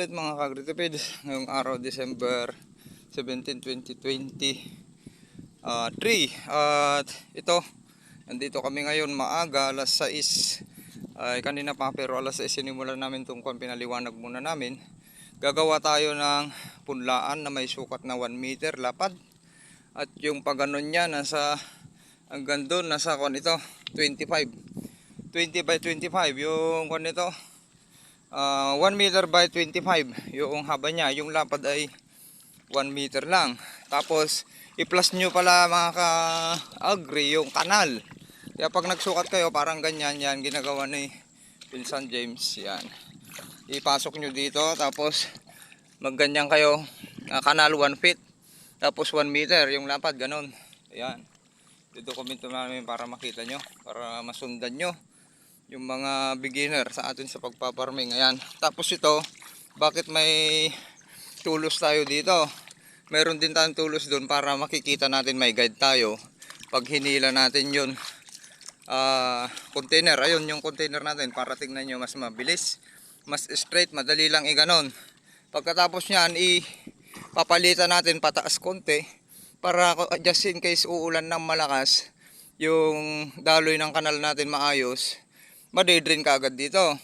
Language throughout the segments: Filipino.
Ulit mga kagritipid, ngayong araw December 17, 2020 ah 3 at ito nandito kami ngayon maaga alas 6 ay kanina pa pero alas 6 sinimulan namin itong pinaliwanag muna namin. Gagawa tayo ng punlaan na may sukat na 1 meter lapad. At yung paganon niya nasa hanggang doon nasa kung ito 25 20 by 25 yung kung ito Ah, 1 meter by 25 yung haba niya yung lapad ay 1 meter lang. Tapos i-plus nyo pala mga ka-agri yung kanal. Kaya pag nagsukat kayo parang ganyan yan ginagawa ni Pinsan James yan. Ipasok nyo dito tapos magganyan kayo ah, kanal 1 feet tapos 1 meter yung lapad ganon ayan. Dokumento namin para makita nyo para masundan nyo yung mga beginner sa atin sa pagpaparming. Ayan. Tapos ito, bakit may tulos tayo dito? Meron din tayong tulos doon para makikita natin may guide tayo. Pag hinila natin yun, ah, container. Ayun yung container natin para tingnan nyo mas mabilis. Mas straight, madali lang i-ganon. Pagkatapos nyan, ipapalitan natin pataas konti para just in case uulan ng malakas, yung daloy ng kanal natin maayos, madidrin ka agad dito.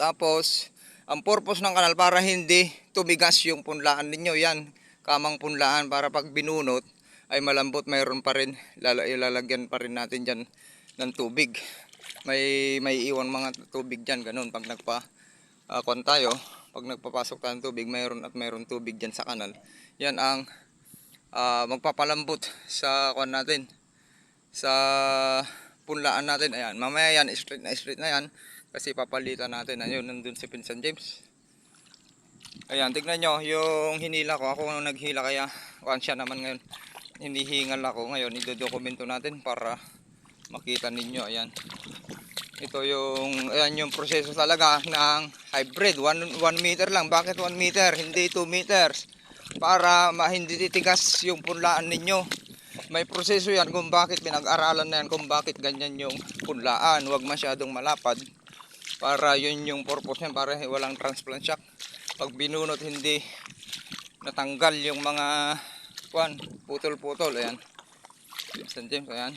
Tapos, ang purpose ng kanal para hindi tumigas yung punlaan ninyo. Yan, kamang punlaan para pag binunot ay malambot mayroon pa rin. Lala, ilalagyan pa rin natin dyan ng tubig. May, may iwan mga tubig dyan. Ganun, pag nagpa uh, tayo, pag nagpapasok tayo ng tubig, mayroon at mayroon tubig dyan sa kanal. Yan ang ah, magpapalambot sa kwan natin. Sa punlaan natin. Ayan, mamaya yan, straight na straight na yan. Kasi papalitan natin. Ayun, nandun si Pinsan James. Ayan, tignan nyo, yung hinila ko. Ako ang naghila kaya, kuhan siya naman ngayon. Hinihingal ako ngayon. Idodokumento natin para makita ninyo. Ayan. Ito yung, ayan yung proseso talaga ng hybrid. 1 meter lang. Bakit 1 meter? Hindi 2 meters. Para ma, hindi titigas yung punlaan ninyo may proseso yan kung bakit pinag-aralan na yan kung bakit ganyan yung punlaan. Huwag masyadong malapad para yun yung purpose yan para walang transplant shock pag binunot hindi natanggal yung mga kwan putol-putol ayan. Vincent James ayan.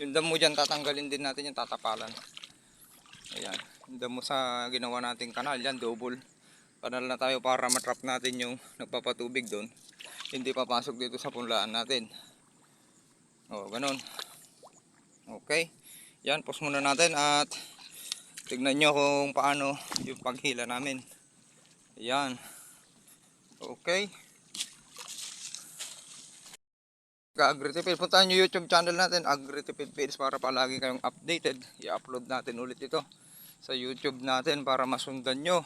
Yung damo dyan tatanggalin din natin yung tatapalan. Ayan yung damo sa ginawa nating kanal yan double kanal na tayo para matrap natin yung nagpapatubig doon hindi papasok dito sa punlaan natin Oh, ganun. Okay. Yan, post muna natin at tignan nyo kung paano yung paghila namin. Yan. Okay. Agritipid. Puntahan nyo YouTube channel natin, Agritipid Page para palagi kayong updated. I-upload natin ulit ito sa YouTube natin para masundan nyo.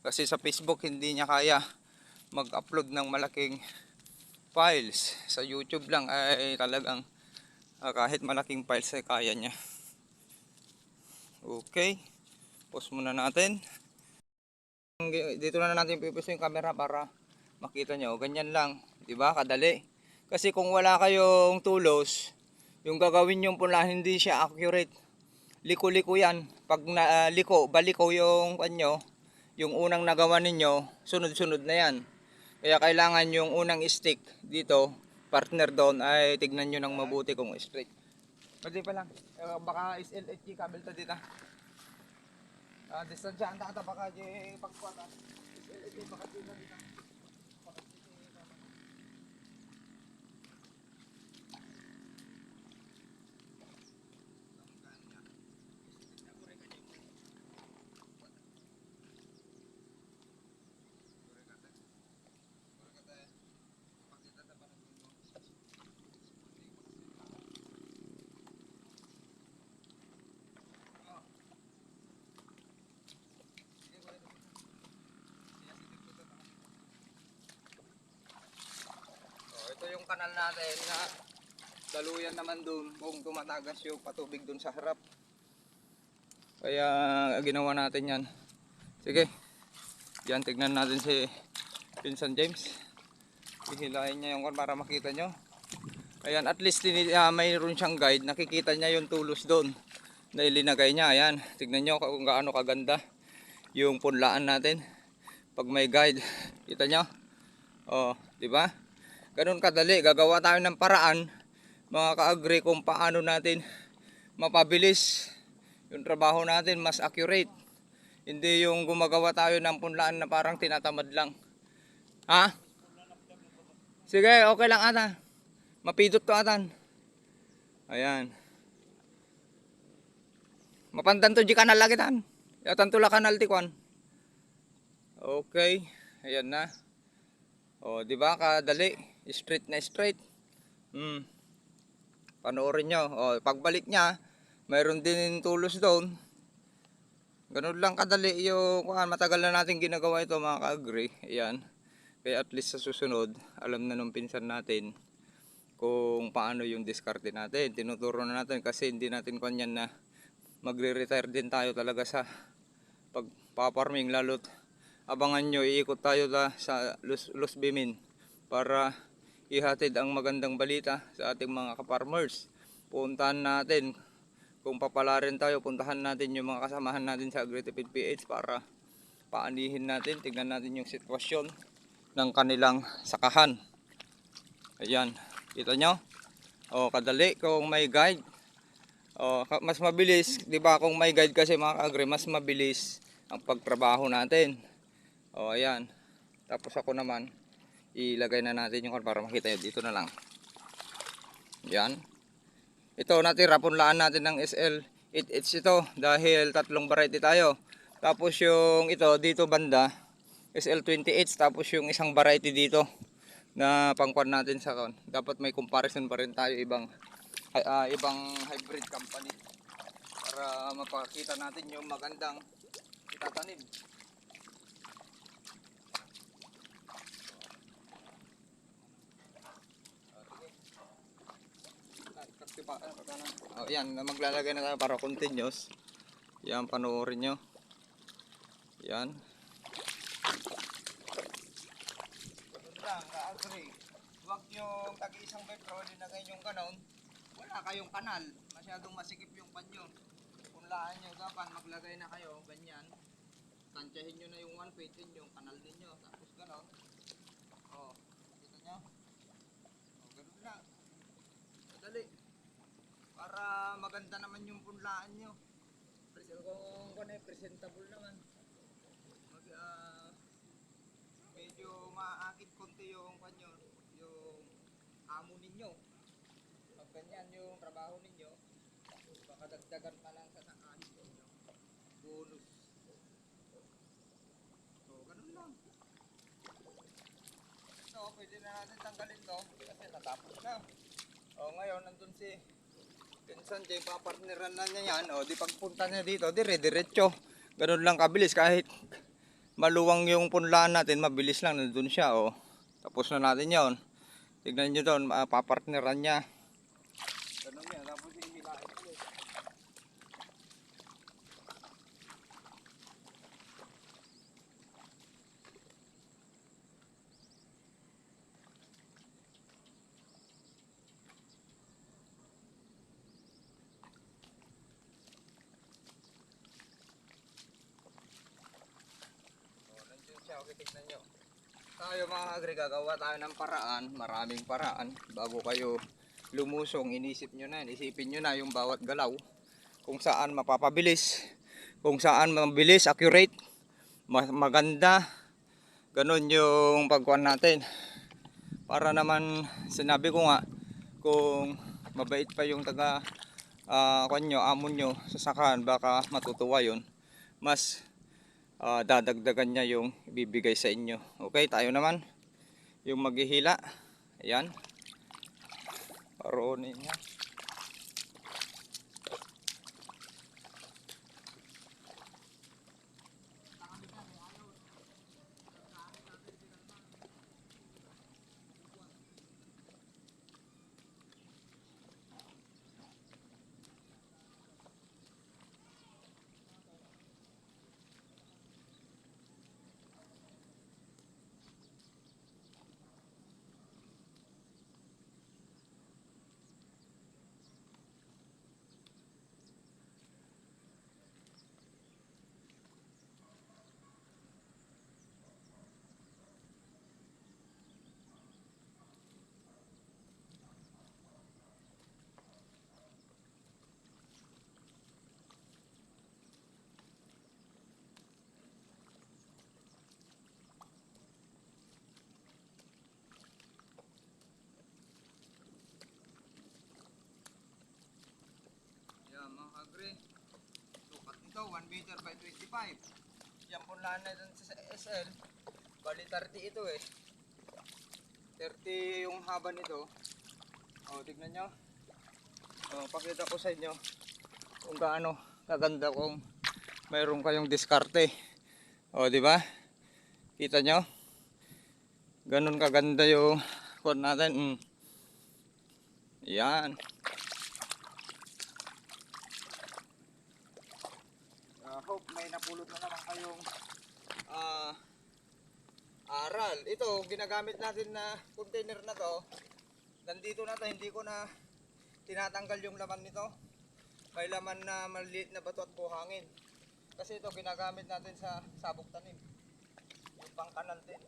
Kasi sa Facebook hindi niya kaya mag-upload ng malaking files. Sa YouTube lang ay talagang ah, kahit malaking files ay kaya niya. Okay. Pause muna natin. Dito na natin pipiso yung camera para makita nyo ganyan lang di ba? Kadali. Kasi kung wala kayong tulos yung gagawin yung pula hindi siya accurate. Liko-liko yan. Pag na, ah, liko baliko yung kanyo yung unang nagawa ninyo sunod-sunod na yan kaya kailangan yung unang stick dito, partner doon, ay tignan nyo ng mabuti kung straight. Pwede pa lang. Eh, baka SLHG kabel to dito. Ah, distansya ang tata baka di pagkuha SLHG baka dito dito. Oh, ito yung kanal natin na daluyan naman doon kung tumatagas yung patubig doon sa harap. Kaya ginawa natin yan. Sige. Yan, tignan natin si Pinsan James. Hihilahin niya yung kan para makita nyo. Ayan, at least uh, mayroon siyang guide. Nakikita niya yung tulos doon na ilinagay niya. Ayan, tignan nyo kung gaano kaganda yung punlaan natin. Pag may guide, kita nyo? Oh, di ba? Ganun kadali, gagawa tayo ng paraan mga ka-agree kung paano natin mapabilis yung trabaho natin, mas accurate. Hindi yung gumagawa tayo ng punlaan na parang tinatamad lang. Ha? Sige, okay lang ata. Mapidot to atan. Ayan. Mapantan to di kanal lagi tan. Yatan tula kanal ti kwan. Okay. Ayan na. O, di ba kadali? Straight na straight. Hmm. Panoorin nyo. O, pagbalik niya, mayroon din tulos doon. Ganun lang kadali yung kuhan, matagal na natin ginagawa ito mga ka-agree. Ayan. Kaya at least sa susunod, alam na nung pinsan natin kung paano yung diskarte natin. Tinuturo na natin kasi hindi natin kanyan na magre-retire din tayo talaga sa pagpaparming lalo't abangan nyo, iikot tayo la sa Los, Los Bimin para ihatid ang magandang balita sa ating mga kaparmers. Puntahan natin kung papala rin tayo, puntahan natin yung mga kasamahan natin sa Agritipid PH para paanihin natin, tingnan natin yung sitwasyon ng kanilang sakahan. Ayan, kita nyo? O, kadali kung may guide. O, mas mabilis, di ba kung may guide kasi mga agri, mas mabilis ang pagtrabaho natin. O, ayan. Tapos ako naman, ilagay na natin yung para makita nyo. Dito na lang. Yan. Ito natira punlaan natin ng SL 8H ito dahil tatlong variety tayo. Tapos yung ito dito banda SL 20H tapos yung isang variety dito na pangkwan natin sa kon. Dapat may comparison pa rin tayo ibang ah, ibang hybrid company para mapakita natin yung magandang itatanim. Oh, yan, maglalagay na tayo para continuous. Yan, panoorin nyo. Yan. Lang, ka-agree. Huwag yung tag-isang metro, linagay yung ganon. Wala kayong kanal. Masyadong masikip yung panyo. Punlaan nyo, dapat maglagay na kayo, ganyan. Tansyahin nyo na yung one feet, yun yung kanal ninyo. Tapos ganon. Oh, kita nyo? Oh, ganun lang. Madali. Para maganda naman yung punlaan nyo. Kung kung ano, presentable naman. Mag, ah, medyo maakit konti yung kanyo, yung amo ninyo. Pag ganyan yung trabaho ninyo, baka dagdagan pa lang sa nakaahit ninyo. Bonus. So, ganun lang. So, pwede na natin tanggalin to kasi natapos na. O, ngayon, nandun si Pinsan Jay, papartneran na niya yan. O, di pagpunta niya dito, dire-diretso. Ganun lang kabilis kahit maluwang yung punlaan natin, mabilis lang nandun siya. O, tapos na natin yon. Tignan nyo doon, papartneran niya. Ganun yan, tapos hihilain ulit. O, nandun siya, okay, tignan nyo. Tayo agri, gagawa tayo ng paraan, maraming paraan, bago kayo lumusong, inisip nyo na, isipin nyo na yung bawat galaw, kung saan mapapabilis, kung saan mabilis, accurate, ma- maganda, ganun yung pagkuhan natin. Para naman, sinabi ko nga, kung mabait pa yung taga, uh, nyo, amo nyo, sasakan, baka matutuwa yun. Mas ah, dadagdagan niya yung ibibigay sa inyo. Okay, tayo naman. Yung maghihila. Ayan. Paroonin niya. Meter by 25. Yan punlaan na dun sa SL. Bali 30 ito eh. 30 yung haba nito. O, tignan nyo. O, pakita ko sa inyo kung gaano kaganda kung mayroon kayong diskarte. O, di ba? Kita nyo? Ganun kaganda yung kwan natin. Mm. Yan. Uh, napulot na naman kayong ah, aral. Ito, ginagamit natin na container na to. Nandito na to, hindi ko na tinatanggal yung laman nito. May laman na maliit na bato at buhangin. Kasi ito ginagamit natin sa sabog tanim. Yung pangkanal din.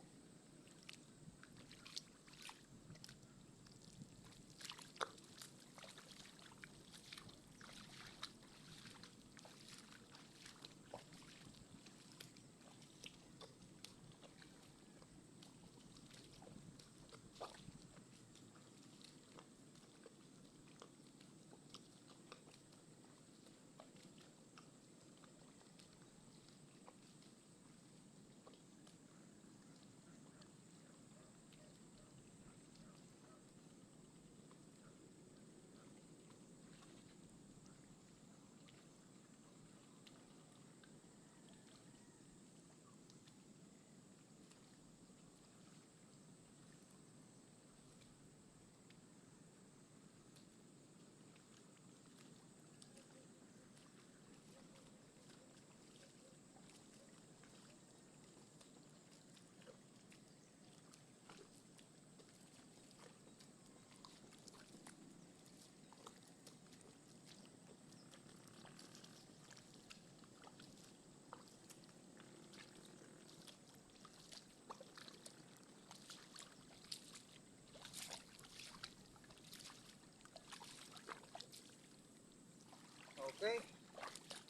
Okay.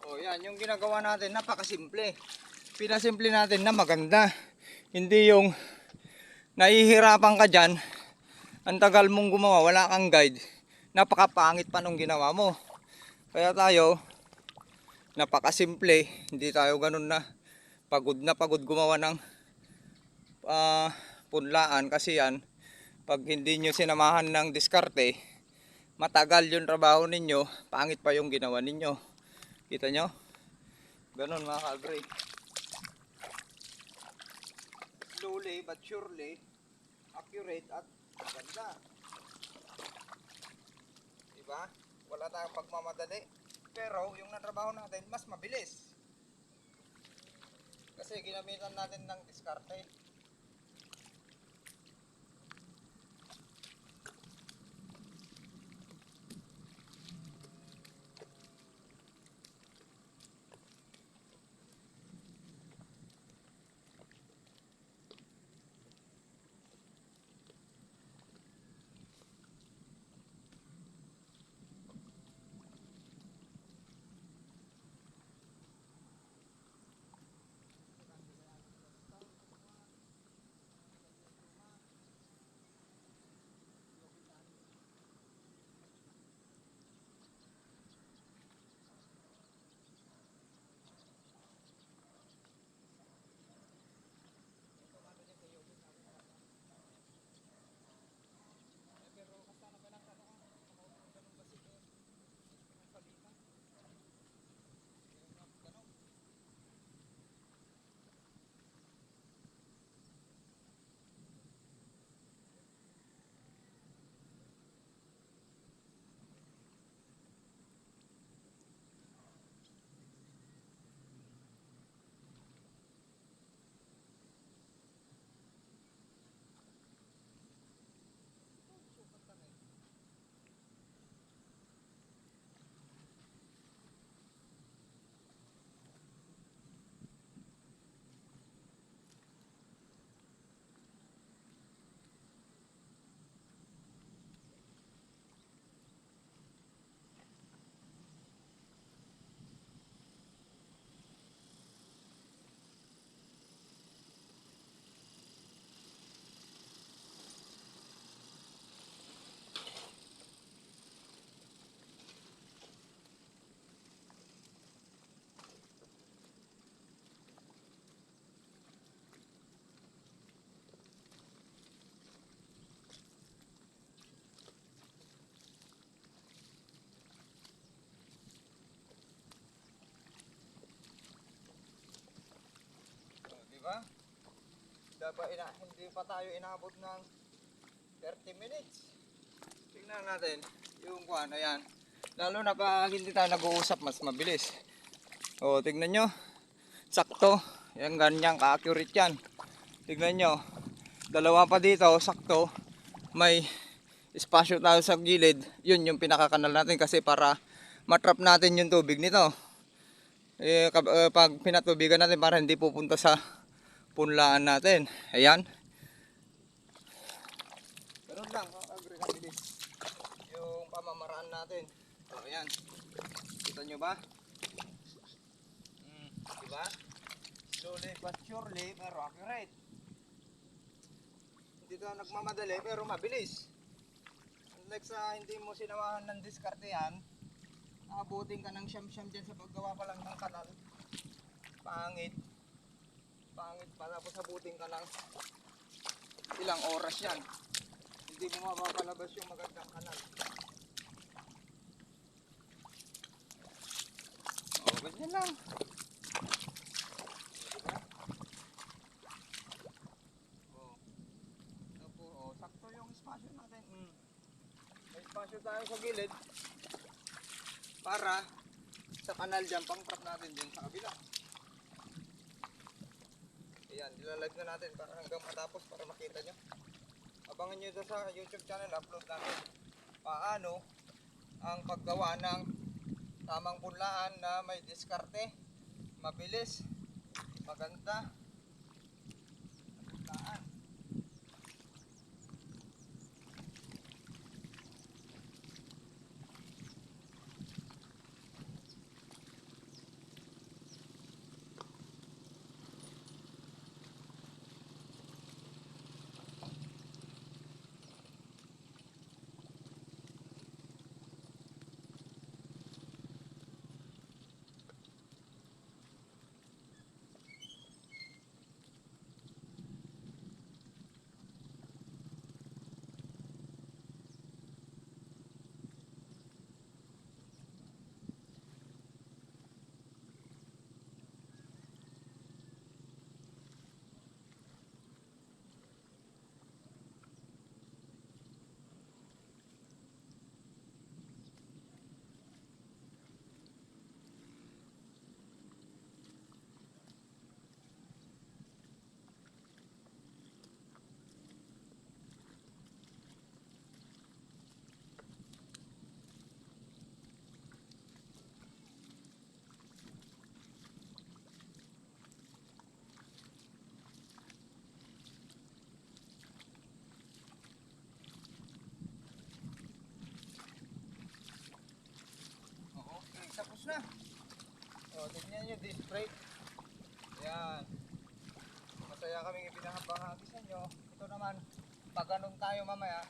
O yan, yung ginagawa natin, napakasimple. Pinasimple natin na maganda. Hindi yung nahihirapan ka dyan, ang tagal mong gumawa, wala kang guide, napakapangit pa nung ginawa mo. Kaya tayo, napakasimple, hindi tayo ganun na pagod na pagod gumawa ng ah, punlaan kasi yan, pag hindi nyo sinamahan ng diskarte, matagal yung trabaho ninyo, pangit pa yung ginawa ninyo. Kita nyo? Ganon mga ka-agree. Slowly but surely, accurate at maganda. Diba? Wala tayong pagmamadali. Pero yung natrabaho natin, mas mabilis. Kasi ginamitan natin ng diskarte. Ba? Dapat ina, hindi pa tayo inabot ng 30 minutes. Tingnan natin yung kuan, ayan. Lalo na pag hindi tayo nag-uusap, mas mabilis. O, tignan nyo. Sakto. Yan, ganyan, ka-accurate yan. Tignan nyo. Dalawa pa dito, sakto. May espasyo tayo sa gilid. Yun yung pinakakanal natin kasi para matrap natin yung tubig nito. Eh, eh, pag pinatubigan natin para hindi pupunta sa punlaan natin. Ayan. Ganun lang, oh, agree na bilis. Yung pamamaraan natin. O, ayan. Kita nyo ba? Hmm, diba? Slowly but surely, pero accurate. Hindi tayo nagmamadali, pero mabilis. Unlike sa hindi mo sinamahan ng diskarte yan, Nakabuting ka ng siyam-siyam dyan sa paggawa pa lang ng kanal. Pangit. Pangit pa. Tapos abuting ka ng ilang oras yan. Hindi mo mapapalabas yung magandang kanal. O, ganyan lang. Diba? O. Ito po, o, sakto yung espasyo natin. Mm. May espasyo tayo sa gilid para sa kanal dyan, pang trap natin din sa kabila. Ayan, nilalive na natin para hanggang matapos para makita nyo. Abangan nyo sa YouTube channel, upload natin paano ang paggawa ng tamang punlaan na may diskarte, mabilis, maganda, O, tignan nyo, disc brake. Yan. Masaya kaming ipinahabahagi sa inyo. Ito naman, pag ganun tayo mamaya,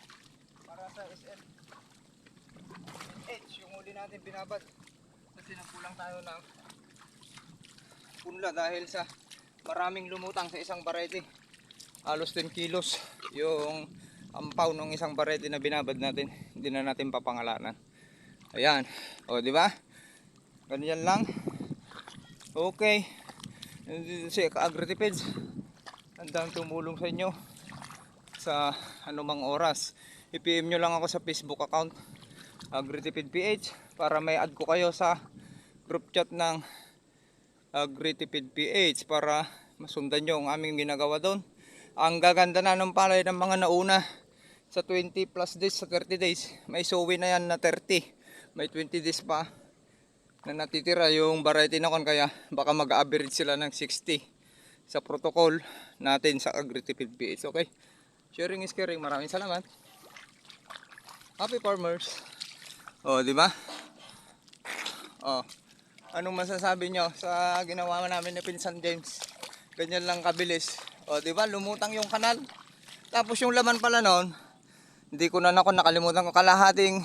para sa SL H, yung uli natin binabad. Kasi nagkulang tayo ng punla dahil sa maraming lumutang sa isang barete. Halos 10 kilos yung ampaw ng isang barete na binabad natin. Hindi na natin papangalanan. Ayan. O, di ba? Ganyan lang. Okay. Si Agritipeds. Handang tumulong sa inyo sa anumang oras. I-PM nyo lang ako sa Facebook account Agritipid PH para may add ko kayo sa group chat ng Agritipid PH para masundan nyo ang aming ginagawa doon. Ang gaganda na ng palay ng mga nauna sa 20 plus days, sa 30 days. May suwi na yan na 30. May 20 days pa na natitira yung variety na kon kaya baka mag-average sila ng 60 sa protocol natin sa Agritipid PH. Okay? Sharing is caring. Maraming salamat. Happy farmers. Oh, di ba? Oh. Anong masasabi nyo sa ginawa namin ni Pinsan James? Ganyan lang kabilis. Oh, di ba? Lumutang yung kanal. Tapos yung laman pala noon, hindi ko na ako nakalimutan ko kalahating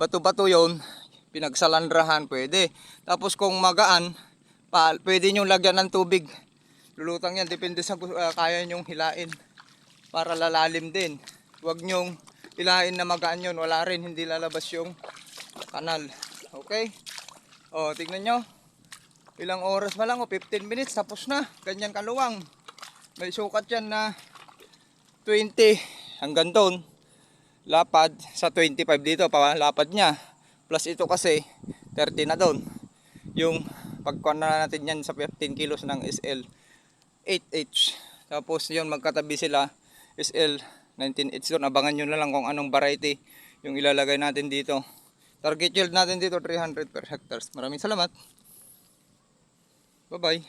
bato-bato yon pinagsalandrahan pwede. Tapos kung magaan, pa, pwede nyo lagyan ng tubig. Lulutang yan, depende sa uh, kaya nyong hilain para lalalim din. Huwag nyong hilain na magaan yun, wala rin, hindi lalabas yung kanal. Okay? O, tignan nyo. Ilang oras pa lang, o 15 minutes, tapos na. Ganyan kaluwang. May sukat yan na 20 hanggang doon. Lapad sa 25 dito, pa lapad niya. Plus ito kasi 30 na doon. Yung pagkuhan na natin yan sa 15 kilos ng SL 8H. Tapos yun magkatabi sila SL 19H doon. Abangan nyo na lang kung anong variety yung ilalagay natin dito. Target yield natin dito 300 per hectares. Maraming salamat. Bye-bye.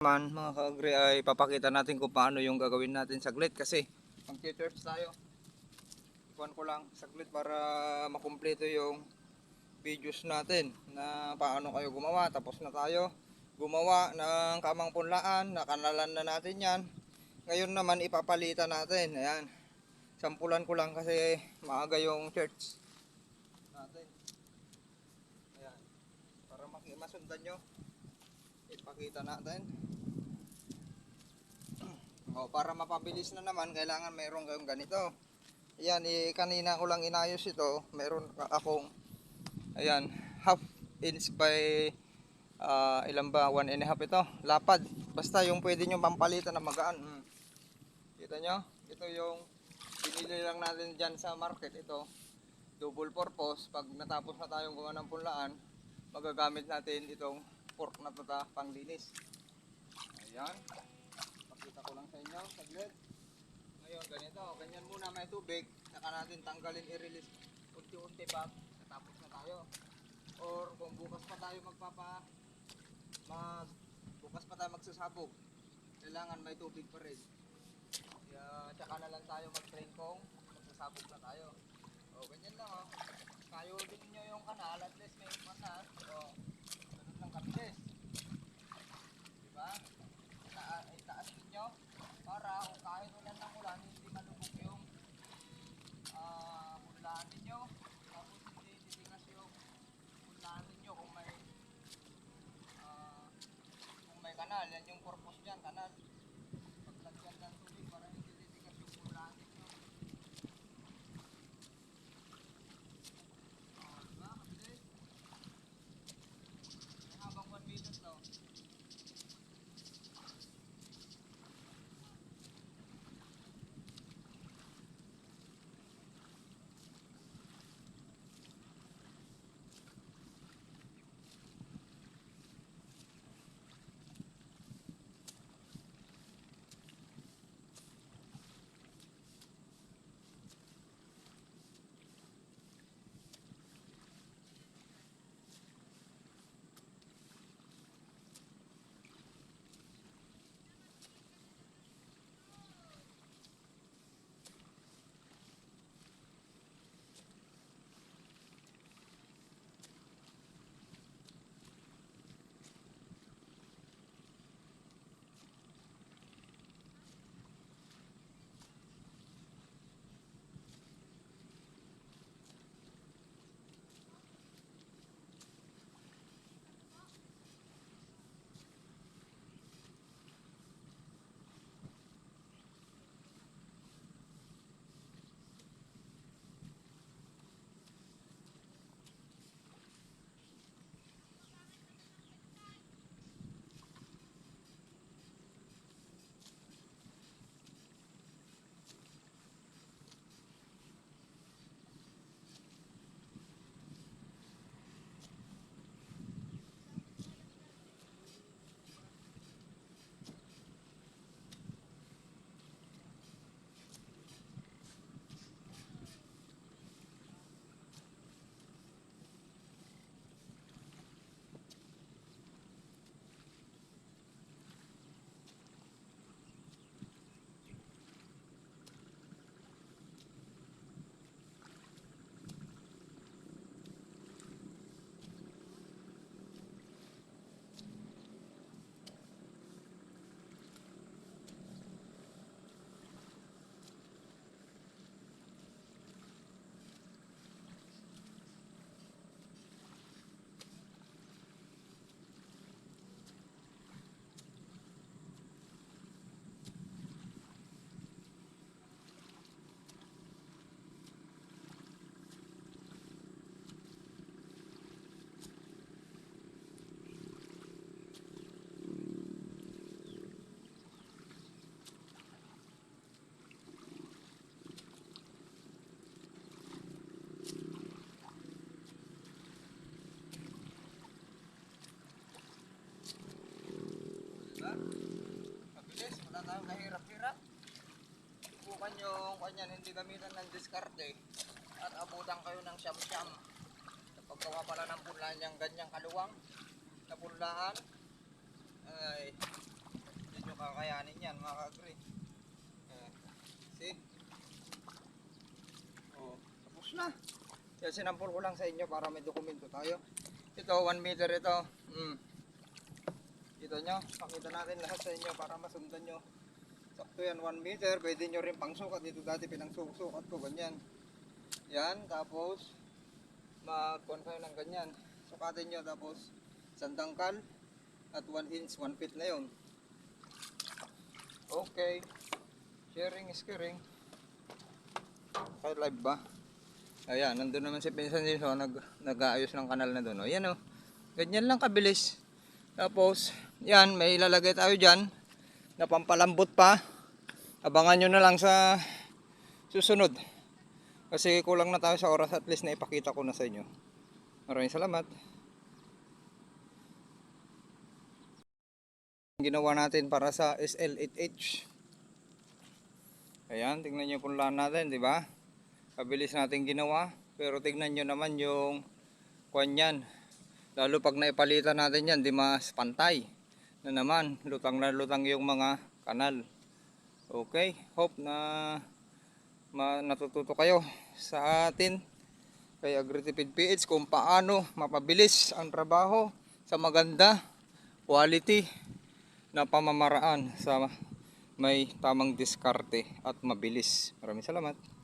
Man, mga kaagri ay papakita natin kung paano yung gagawin natin saglit kasi mag-church tayo. Ikuan ko lang saglit para makumpleto yung videos natin na paano kayo gumawa. Tapos na tayo gumawa ng kamang punlaan, nakanalan na natin yan. Ngayon naman ipapalitan natin. Ayan. Sampulan ko lang kasi maaga yung church natin. Ayan. Para masundan nyo ipakita natin. O, para mapabilis na naman, kailangan mayroon kayong ganito. Ayan, eh, kanina ko lang inayos ito. Meron akong, ayan, half inch by, ah, ilan ba, one and a half ito. Lapad. Basta yung pwede nyo pampalitan na magaan. Hmm. Kita nyo? Ito yung binili lang natin dyan sa market. Ito, double purpose. Pag natapos na tayong gawa ng punlaan, magagamit natin itong fork na to panglinis. Ayan. Pakita ko lang sa inyo, saglit. Ngayon, ganito. Ganyan muna may tubig. Saka natin tanggalin, i-release unti-unti pa. Natapos na tayo. Or kung bukas pa tayo magpapa mag bukas pa tayo magsasabog. Kailangan may tubig pa rin. Kaya tsaka na lang tayo mag-train kung magsasabog na tayo. O, ganyan lang oh. Kayo din nyo yung kanal, at least may kanal. O, ganun lang kabilis. Diba? Ita itaas ninyo para kung kahit ulan ng ulan, hindi malubog yung ah punlaan ninyo. Tapos hindi titigas yung punlaan ninyo kung may ah, kung may kanal. Yan yung purpose dyan, kanal. Yan, hindi gamitan ng diskarte at abutan kayo ng siyam-siyam sa paggawa pala ng punlaan niyang ganyang kaluwang na punlaan ay hindi nyo kakayanin yan mga ka-agree. Eh, see? Oh, tapos na. Yan sinampol ko lang sa inyo para may dokumento tayo. Ito, 1 meter ito. Mm. Kita nyo, pakita natin lahat sa inyo para masundan nyo. Sakto yan, 1 meter. Pwede nyo rin pangsukat. Dito dati pinangsukat ko, ganyan. Yan, tapos mag-con kayo ng ganyan. Sukatin nyo, tapos sandangkal at 1 inch, 1 feet na yon. Okay. Sharing is caring. Kaya live ba? Ayan, nandun naman si Pinsan dito, nag, nag-aayos ng kanal na doon. O, yan o. Ganyan lang kabilis. Tapos, yan, may ilalagay tayo dyan na pampalambot pa. Abangan nyo na lang sa susunod. Kasi kulang na tayo sa oras at least na ipakita ko na sa inyo. Maraming salamat. Ginawa natin para sa SL8H. Ayan, tingnan nyo kung laan natin, di ba? Kabilis natin ginawa. Pero tignan nyo naman yung kwan yan. Lalo pag naipalitan natin yan, di mas pantay. Na naman, lutang na lutang yung mga kanal. Okay, hope na ma natututo kayo sa atin kay Agritipid PH kung paano mapabilis ang trabaho sa maganda quality na pamamaraan sa may tamang diskarte at mabilis. Maraming salamat.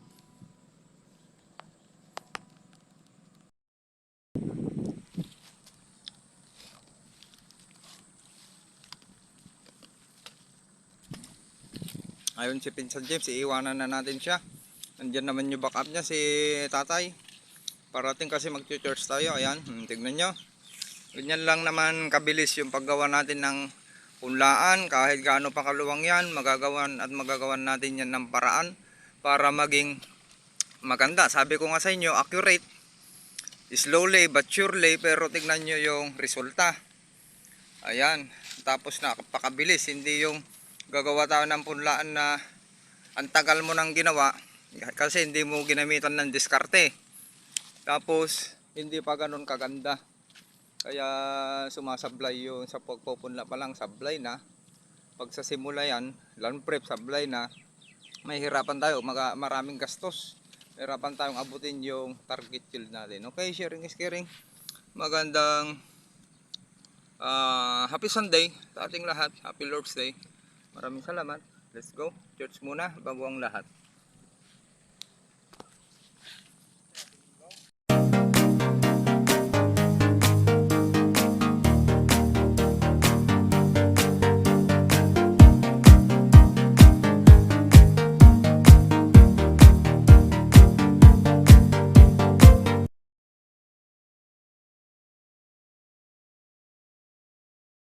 Ayun si Pinsan James, iiwanan na natin siya. Nandiyan naman yung backup niya si tatay. Parating kasi mag-church tayo. Ayan, hmm, tignan nyo. Ganyan lang naman kabilis yung paggawa natin ng punlaan. Kahit gaano pa kaluwang yan, magagawan at magagawan natin yan ng paraan para maging maganda. Sabi ko nga sa inyo, accurate. Slowly but surely, pero tignan nyo yung resulta. Ayan, tapos napakabilis. Hindi yung gagawa tayo ng punlaan na ang tagal mo nang ginawa kasi hindi mo ginamitan ng diskarte. Tapos, hindi pa ganun kaganda. Kaya sumasablay yun sa pagpupunla pa lang, sablay na. Pag sa simula yan, land prep, sablay na, may hirapan tayo, maga, maraming gastos. Hirapan tayong abutin yung target yield natin. Okay, sharing is caring. Magandang ah, happy Sunday sa ating lahat. Happy Lord's Day. Maraming salamat. Let's go. Church muna bago ang lahat.